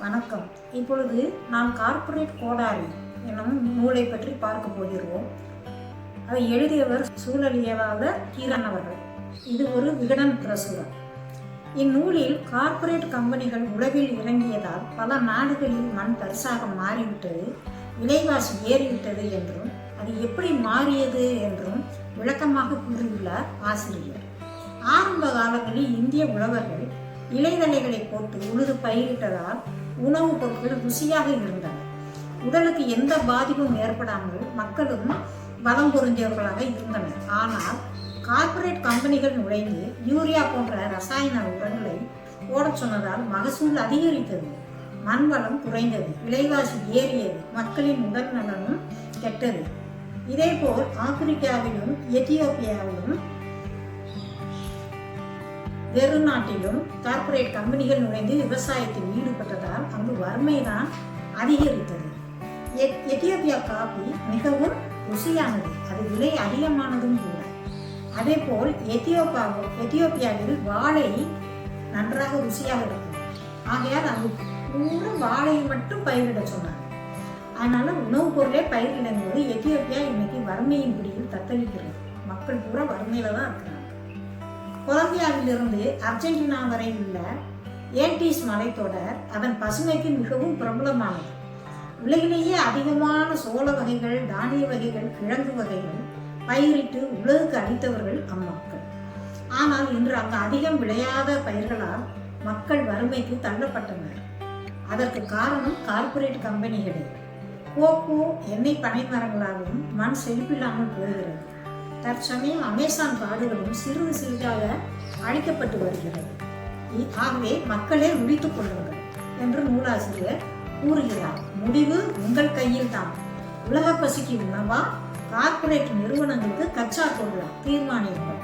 வணக்கம். இப்பொழுது நாம் கார்ப்பரேட் கோடாரி எனும் நூலை பற்றி பார்க்க போகிறோம். அதை எழுதியவர் சூழலியலாத கீரன் அவர்கள். இது ஒரு விகடன் பிரசுரம். இந்நூலில் கார்ப்பரேட் கம்பெனிகள் உலகில் இறங்கியதால் பல நாடுகளில் மண் பரிசாக மாறிவிட்டது விலைவாசி ஏறிவிட்டது என்றும் அது எப்படி மாறியது என்றும் விளக்கமாக கூறியுள்ளார் ஆசிரியர். ஆரம்ப காலங்களில் இந்திய உழவர்கள் இலைதலைகளை போட்டு உழுது பயிரிட்டதால் உணவுப் பொருட்கள் ருசியாக இருந்தன. உடலுக்கு எந்த பாதிப்பும் ஏற்படாமல் மக்களும் பலம் பொருந்தியவர்களாக இருந்தனர். ஆனால் கார்ப்பரேட் கம்பெனிகள் நுழைந்து யூரியா போன்ற ரசாயன உரங்களை ஓடச் சொன்னதால் மகசூல் அதிகரித்தது. மண்வளம் குறைந்தது. விலைவாசி ஏறியது. மக்களின் உடல் நலனும் கெட்டது. இதேபோல் ஆப்பிரிக்காவிலும் எத்தியோப்பியாவிலும் வெறும் நாட்டிலும் கார்ப்பரேட் கம்பெனிகள் நுழைந்து விவசாயத்தில் ஈடுபட்டதால் அங்கு வறுமை தான் அதிகரித்தது. எத்- எத்தியோப்பியா காபி மிகவும் ருசியானது அது விலை அதிகமானதும் கூட. அதே போல் எத்தியோப்பா எத்தியோப்பியாவில் வாழை நன்றாக ருசியாக இருக்கும். ஆகையால் அங்கு பூரா வாழையை மட்டும் பயிரிட சொன்னாங்க அதனால உணவுப் பொருளே பயிரிடும் போது எத்தியோப்பியா இன்னைக்கு வறுமையின் பிடியில் தத்தளிக்கிறது. மக்கள் பூரா வறுமையில தான் இருக்கிறாங்க. கொலம்பியாவிலிருந்து அர்ஜென்டினா வரை உள்ள ஏன்டீஸ் மலைத்தொடர் அதன் பசுமைக்கு மிகவும் பிரபலமானது. உலகிலேயே அதிகமான சோள வகைகள் தானிய வகைகள் கிழங்கு வகைகள் பயிரிட்டு உலகுக்கு அளித்தவர்கள் அம்மக்கள். ஆனால் இன்று அங்கு அதிகம் விளையாத பயிர்களால் மக்கள் வறுமைக்கு தள்ளப்பட்டனர். அதற்கு காரணம் கார்ப்பரேட் கம்பெனிகளே. கோகோ எண்ணெய் பனை மரங்களாகவும் மண் செழிப்பில்லாமல் போகிறது. தற்சமயம் அமேசான் காடுகளும் சிறிது சிறிதாக அழிக்கப்பட்டு வருகிறது. ஆகவே மக்களே முடித்துக் கொள்ளுங்கள் என்று நூலாசிரியர் கூறுகிறார். முடிவு உங்கள் கையில் தான் உலக பசிக்கு உணவா? கார்ப்பரேட் நிறுவனங்களுக்கு கச்சா பொருளா தீர்மானியுங்கள்.